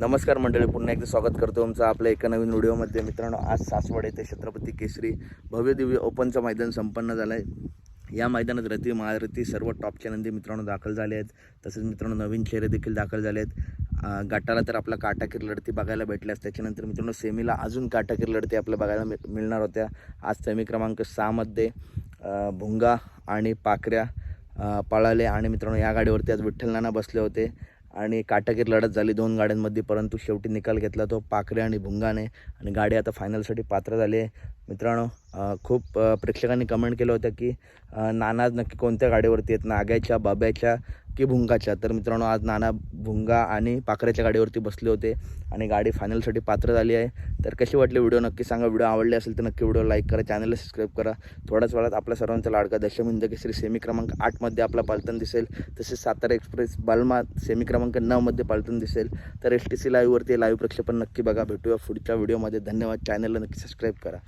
नमस्कार मंडळी पुन्हा एकदा स्वागत करतो तुमचं आपल्या एका नवीन व्हिडिओमध्ये. मित्रांनो आज सासवड येथे छत्रपती केसरी भव्य दिव्य ओपनचं मैदान संपन्न झालं आहे. या मैदानात रती महारथी सर्व टॉपच्या नंदी मित्रांनो दाखल झाले आहेत. तसेच मित्रांनो नवीन चेहरे देखील दाखल झाले आहेत. गाटाला गटाला तर आपला काटाकीर लढती बघायला भेटल्यास त्याच्यानंतर मित्रांनो सेमीला अजून काटाकीर लढती आपल्याला बघायला मिळ मिळणार होत्या. आज सेमी क्रमांक सहामध्ये भुंगा आणि पाखऱ्या पळाले. आणि मित्रांनो या गाडीवरती आज विठ्ठल नाना बसले होते. आणि काटाकीर लढत झाली दोन गाड्यांमध्ये परंतु शेवटी निकाल घेतला तो पाखरे आणि भुंगाने. आणि गाडी आता फायनलसाठी पात्र झाली आहे. मित्रांनो खूप प्रेक्षकांनी कमेंट केलं होतं की नानाज नक्की कोणत्या गाडीवरती आहेत? नाग्याच्या बाब्याच्या की भुंगाच्या. तर मित्रांनो आज नाना भुंगा आणि पाखऱ्याच्या गाडीवरती बसले होते आणि गाडी फायनलसाठी पात्र झाली आहे. तर कशी वाटली व्हिडिओ? नक्की सांगा. व्हिडिओ आवडले असेल तर नक्की व्हिडिओ लाईक करा चॅनलला सबस्क्राईब करा. थोड्याच वेळात आपल्या सर्वांचा लाडका दशमिंद केसरी सेमी क्रमांक आठमध्ये आपला पालतन दिसेल. तसेच सातारा एक्सप्रेस बालमा सेमी क्रमांक नऊमध्ये पालतन दिसेल. तर एस टी सी लाईव्हवरती लाईव्ह प्रक्षेपण नक्की बघा. भेटूया पुढच्या व्हिडिओमध्ये धन्यवाद. चॅनलला नक्की सबस्क्राईब करा.